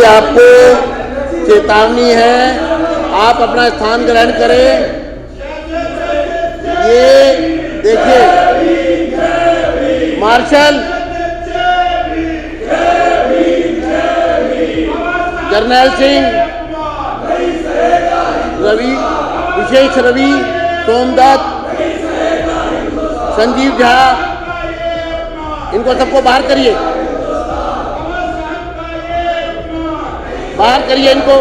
अभी आपको चेतावनी है, आप अपना स्थान ग्रहण करें। ये देखिए, मार्शल जर्नैल सिंह, रवि, विशेष रवि, सोमदत्त, संजीव झा, इनको सबको बाहर करिए। बाहर करिए इनको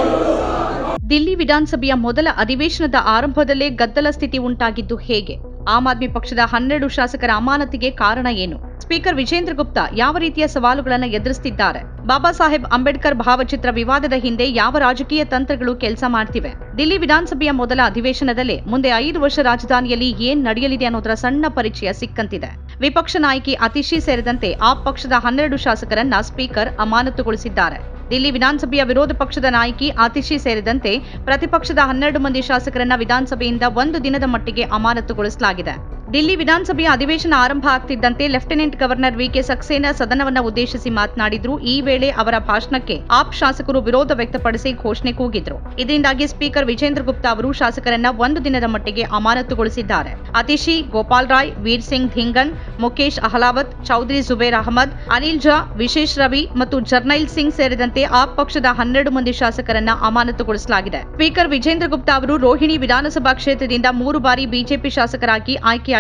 ದಿಲ್ಲಿ ವಿಧಾನಸಭೆಯ ಮೊದಲ ಅಧಿವೇಶನದ ಆರಂಭದಲ್ಲೇ ಗದ್ದಲ ಸ್ಥಿತಿ ಉಂಟಾಗಿದ್ದು ಹೇಗೆ ಆಮ್ ಆದ್ಮಿ ಪಕ್ಷದ ಹನ್ನೆರಡು ಶಾಸಕರ ಅಮಾನತಿಗೆ ಕಾರಣ ಏನು ಸ್ಪೀಕರ್ ವಿಜೇಂದ್ರ ಗುಪ್ತಾ ಯಾವ ರೀತಿಯ ಸವಾಲುಗಳನ್ನು ಎದುರಿಸುತ್ತಿದ್ದಾರೆ ಬಾಬಾ ಸಾಹೇಬ್ ಅಂಬೇಡ್ಕರ್ ಭಾವಚಿತ್ರ ವಿವಾದದ ಹಿಂದೆ ಯಾವ ರಾಜಕೀಯ ತಂತ್ರಗಳು ಕೆಲಸ ಮಾಡ್ತಿವೆ ದಿಲ್ಲಿ ವಿಧಾನಸಭೆಯ ಮೊದಲ ಅಧಿವೇಶನದಲ್ಲೇ ಮುಂದೆ ಐದು ವರ್ಷ ರಾಜಧಾನಿಯಲ್ಲಿ ಏನ್ ನಡೆಯಲಿದೆ ಅನ್ನೋದರ ಸಣ್ಣ ಪರಿಚಯ ಸಿಕ್ಕಂತಿದೆ ವಿಪಕ್ಷ ನಾಯಕಿ ಅತಿಶಿ ಸೇರಿದಂತೆ ಆ ಪಕ್ಷದ ಹನ್ನೆರಡು ಶಾಸಕರನ್ನ ಸ್ಪೀಕರ್ ಅಮಾನತುಗೊಳಿಸಿದ್ದಾರೆ ದಿಲ್ಲಿ ವಿಧಾನಸಭೆಯ ವಿರೋಧ ಪಕ್ಷದ ನಾಯಕಿ ಆತಿಶಿ ಸೇರಿದಂತೆ ಪ್ರತಿಪಕ್ಷದ ಹನ್ನೆರಡು ಮಂದಿ ಶಾಸಕರನ್ನ ವಿಧಾನಸಭೆಯಿಂದ ಒಂದು ದಿನದ ಮಟ್ಟಿಗೆ ಅಮಾನತುಗೊಳಿಸಲಾಗಿದೆ. ದಿಲ್ಲಿ ವಿಧಾನಸಭೆಯ ಅಧಿವೇಶನ ಆರಂಭ ಆಗ್ತಿದ್ದಂತೆ lieutenant governor V K Saxena ಸದನವನ್ನ ಉದ್ದೇಶಿಸಿ ಮಾತನಾಡಿದ್ರು. ಈ ವೇಳೆ ಅವರ ಭಾಷಣಕ್ಕೆ ಆಪ್ ಶಾಸಕರು ವಿರೋಧ ವ್ಯಕ್ತಪಡಿಸಿ ಘೋಷಣೆ ಕೂಗಿದ್ರು. ಇದರಿಂದಾಗಿ ಸ್ಪೀಕರ್ ವಿಜೇಂದ್ರ ಗುಪ್ತಾ ಅವರು ಶಾಸಕರನ್ನ ಒಂದು ದಿನದ ಮಟ್ಟಿಗೆ ಅಮಾನತುಗೊಳಿಸಿದ್ದಾರೆ. ಅತಿಶಿ, ಗೋಪಾಲ್ ರಾಯ್, ವೀರ್ ಸಿಂಗ್ ಧಿಂಗನ್ ಮುಖೇಶ್ ಅಹ್ಲಾವತ್, ಚೌಧರಿ ಜುಬೇರ್ ಅಹಮದ್, ಅನಿಲ್ ಝಾ ವಿಶೇಷ್ ರವಿ ಮತ್ತು ಜರ್ನೈಲ್ ಸಿಂಗ್ ಸೇರಿದಂತೆ ಆಪ್ ಪಕ್ಷದ ಹನ್ನೆರಡು ಮಂದಿ ಶಾಸಕರನ್ನ ಅಮಾನತುಗೊಳಿಸಲಾಗಿದೆ. ಸ್ಪೀಕರ್ ವಿಜೇಂದ್ರ ಗುಪ್ತಾ ಅವರು ರೋಹಿಣಿ ವಿಧಾನಸಭಾ ಕ್ಷೇತ್ರದಿಂದ ಮೂರು ಬಾರಿ ಬಿಜೆಪಿ ಶಾಸಕರಾಗಿ ಆಯ್ಕೆಯಾಗಿದ್ದಾರೆ.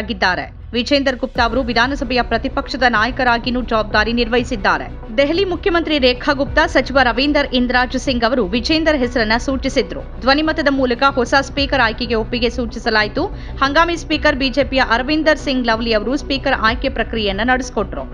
ವಿಜೇಂದರ್ ಗುಪ್ತಾ ಅವರು ವಿಧಾನಸಭೆಯ ಪ್ರತಿಪಕ್ಷದ ನಾಯಕರಾಗಿಯೂ ಜವಾಬ್ದಾರಿ ನಿರ್ವಹಿಸಿದ್ದಾರೆ. ದೆಹಲಿ ಮುಖ್ಯಮಂತ್ರಿ ರೇಖಾ ಗುಪ್ತಾ, ಸಚಿವ ರವೀಂದರ್ ಇಂದ್ರಾಜ್ ಸಿಂಗ್ ಅವರು ವಿಜೇಂದರ್ ಹೆಸರನ್ನ ಸೂಚಿಸಿದ್ರು. ಧ್ವನಿಮತದ ಮೂಲಕ ಹೊಸ ಸ್ಪೀಕರ್ ಆಯ್ಕೆಗೆ ಒಪ್ಪಿಗೆ ಸೂಚಿಸಲಾಯಿತು. ಹಂಗಾಮಿ ಸ್ಪೀಕರ್ ಬಿಜೆಪಿಯ ಅರವಿಂದರ್ ಸಿಂಗ್ ಲವ್ಲಿ ಅವರು ಸ್ಪೀಕರ್ ಆಯ್ಕೆ ಪ್ರಕ್ರಿಯೆಯನ್ನ ನಡೆಸಿಕೊಟ್ರು.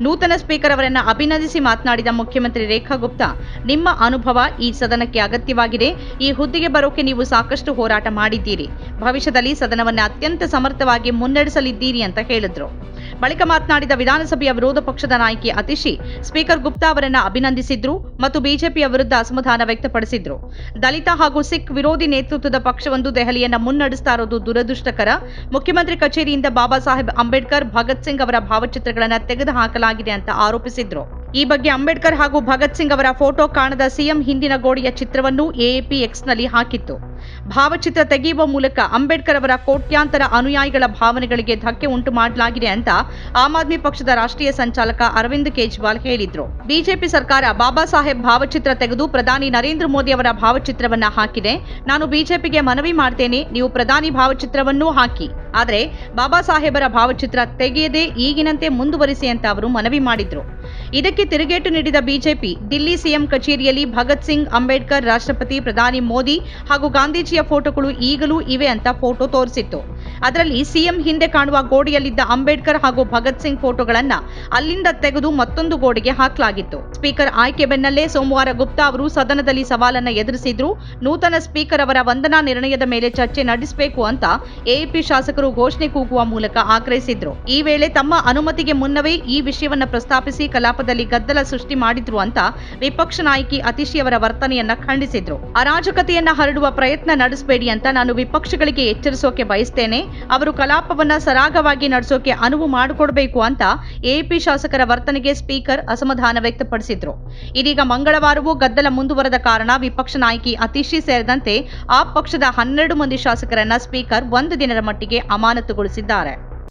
ನೂತನ ಸ್ಪೀಕರ್ ಅವರನ್ನು ಅಭಿನಂದಿಸಿ ಮಾತನಾಡಿದ ಮುಖ್ಯಮಂತ್ರಿ ರೇಖಾ ಗುಪ್ತಾ, ನಿಮ್ಮ ಅನುಭವ ಈ ಸದನಕ್ಕೆ ಅಗತ್ಯವಾಗಿದೆ. ಈ ಹುದ್ದೆಗೆ ಬರೋಕೆ ನೀವು ಸಾಕಷ್ಟು ಹೋರಾಟ ಮಾಡಿದ್ದೀರಿ. ಭವಿಷ್ಯದಲ್ಲಿ ಸದನವನ್ನು ಅತ್ಯಂತ ಸಮರ್ಥವಾಗಿ ಮುನ್ನಡೆಸಲಿದ್ದೀರಿ ಅಂತ ಹೇಳಿದ್ರು. ಬಳಿಕ ಮಾತನಾಡಿದ ವಿಧಾನಸಭೆಯ ವಿರೋಧ ಪಕ್ಷದ ನಾಯಕಿ ಅತಿಶಿ, ಸ್ಪೀಕರ್ ಗುಪ್ತಾ ಅವರನ್ನು ಅಭಿನಂದಿಸಿದ್ರು ಮತ್ತು ಬಿಜೆಪಿಯ ವಿರುದ್ಧ ಅಸಮಾಧಾನ ವ್ಯಕ್ತಪಡಿಸಿದ್ರು. ದಲಿತ ಹಾಗೂ ಸಿಖ್ ವಿರೋಧಿ ನೇತೃತ್ವದ ಪಕ್ಷವೊಂದು ದೆಹಲಿಯನ್ನ ಮುನ್ನಡೆಸ್ತಾ ಇರೋದು ದುರದೃಷ್ಟಕರ. ಮುಖ್ಯಮಂತ್ರಿ ಕಚೇರಿಯಿಂದ ಬಾಬಾ ಸಾಹೇಬ್ ಅಂಬೇಡ್ಕರ್, ಭಗತ್ ಸಿಂಗ್ ಅವರ ಭಾವಚಿತ್ರಗಳನ್ನು ತೆಗೆದುಹಾಕಲಾಗಿದೆ ಅಂತ ಆರೋಪಿಸಿದ್ರು. ಈ ಬಗ್ಗೆ ಅಂಬೇಡ್ಕರ್ ಹಾಗೂ ಭಗತ್ ಸಿಂಗ್ ಅವರ ಫೋಟೋ ಕಾಣದ ಸಿಎಂ ಹಿಂದಿನ ಗೋಡೆಯ ಚಿತ್ರವನ್ನು ಎಎಪಿ ಎಕ್ಸ್ನಲ್ಲಿ ಹಾಕಿತ್ತು. ಭಾವಚಿತ್ರ ತೆಗೆಯುವ ಮೂಲಕ ಅಂಬೇಡ್ಕರ್ ಅವರ ಕೋಟ್ಯಾಂತರ ಅನುಯಾಯಿಗಳ ಭಾವನೆಗಳಿಗೆ ಧಕ್ಕೆ ಉಂಟು ಮಾಡಲಾಗಿದೆ ಅಂತ ಆಮ್ ಆದ್ಮಿ ಪಕ್ಷದ ರಾಷ್ಟ್ರೀಯ ಸಂಚಾಲಕ ಅರವಿಂದ್ ಕೇಜ್ರಿವಾಲ್ ಹೇಳಿದ್ರು. ಬಿಜೆಪಿ ಸರ್ಕಾರ ಬಾಬಾ ಸಾಹೇಬ್ ಭಾವಚಿತ್ರ ತೆಗೆದು ಪ್ರಧಾನಿ ನರೇಂದ್ರ ಮೋದಿ ಅವರ ಭಾವಚಿತ್ರವನ್ನ ಹಾಕಿದೆ. ನಾನು ಬಿಜೆಪಿಗೆ ಮನವಿ ಮಾಡ್ತೇನೆ, ನೀವು ಪ್ರಧಾನಿ ಭಾವಚಿತ್ರವನ್ನೂ ಹಾಕಿ. ಆದರೆ ಬಾಬಾ ಸಾಹೇಬರ ಭಾವಚಿತ್ರ ತೆಗೆಯದೆ ಈಗಿನಂತೆ ಮುಂದುವರಿಸಿ ಅಂತ ಅವರು ಮನವಿ ಮಾಡಿದ್ರು. ಇದಕ್ಕೆ ತಿರುಗೇಟು ನೀಡಿದ ಬಿಜೆಪಿ, ದಿಲ್ಲಿ ಸಿಎಂ ಕಚೇರಿಯಲ್ಲಿ ಭಗತ್ ಸಿಂಗ್, ಅಂಬೇಡ್ಕರ್, ರಾಷ್ಟ್ರಪತಿ, ಪ್ರಧಾನಿ ಮೋದಿ ಹಾಗೂ ಗಾಂಧೀಜಿಯ ಫೋಟೋಗಳು ಈಗಲೂ ಇವೆ ಅಂತ ಫೋಟೋ ತೋರಿಸಿತ್ತು. ಅದರಲ್ಲಿ ಸಿಎಂ ಹಿಂದೆ ಕಾಣುವ ಗೋಡೆಯಲ್ಲಿದ್ದ ಅಂಬೇಡ್ಕರ್ ಹಾಗೂ ಭಗತ್ ಸಿಂಗ್ ಫೋಟೋಗಳನ್ನು ಅಲ್ಲಿಂದ ತೆಗೆದು ಮತ್ತೊಂದು ಗೋಡೆಗೆ ಹಾಕಲಾಗಿತ್ತು. ಸ್ಪೀಕರ್ ಆಯ್ಕೆ ಬೆನ್ನಲ್ಲೇ ಸೋಮವಾರ ಗುಪ್ತಾ ಅವರು ಸದನದಲ್ಲಿ ಸವಾಲನ್ನ ಎದುರಿಸಿದ್ರು. ನೂತನ ಸ್ಪೀಕರ್ ಅವರ ವಂದನಾ ನಿರ್ಣಯದ ಮೇಲೆ ಚರ್ಚೆ ನಡೆಸಬೇಕು ಅಂತ ಎಎಪಿ ಶಾಸಕರು ಘೋಷಣೆ ಕೂಗುವ ಮೂಲಕ ಆಗ್ರಹಿಸಿದ್ರು. ಈ ವೇಳೆ ತಮ್ಮ ಅನುಮತಿಗೆ ಮುನ್ನವೇ ಈ ವಿಷಯವನ್ನ ಪ್ರಸ್ತಾಪಿಸಿ ಕಲಾಪದಲ್ಲಿ ಗದ್ದಲ ಸೃಷ್ಟಿ ಮಾಡಿದ್ರು ಅಂತ ವಿಪಕ್ಷ ನಾಯಕಿ ಅತಿಶಿ ಅವರ ವರ್ತನೆಯನ್ನ ಖಂಡಿಸಿದ್ರು. ಅರಾಜಕತೆಯನ್ನ ಹರಡುವ ಪ್ರಯತ್ನ ನಡೆಸಬೇಡಿ ಅಂತ ನಾನು ವಿಪಕ್ಷಗಳಿಗೆ ಎಚ್ಚರಿಸೋಕೆ ಬಯಸ್ತೇನೆ. ಅವರು ಕಲಾಪವನ್ನ ಸರಾಗವಾಗಿ ನಡೆಸೋಕೆ ಅನುವು ಮಾಡಿಕೊಡಬೇಕು ಅಂತ ಎಪಿ ಶಾಸಕರ ವರ್ತನೆಗೆ ಸ್ಪೀಕರ್ ಅಸಮಾಧಾನ ವ್ಯಕ್ತಪಡಿಸಿದ್ರು. ಇದೀಗ ಮಂಗಳವಾರವೂ ಗದ್ದಲ ಮುಂದುವರೆದ ಕಾರಣ ವಿಪಕ್ಷ ನಾಯಕಿ ಅತಿಶಿ ಸೇರಿದಂತೆ ಆ ಪಕ್ಷದ ಹನ್ನೆರಡು ಮಂದಿ ಶಾಸಕರನ್ನ ಸ್ಪೀಕರ್ ಒಂದು ದಿನದ ಮಟ್ಟಿಗೆ ಅಮಾನತುಗೊಳಿಸಿದ್ದಾರೆ.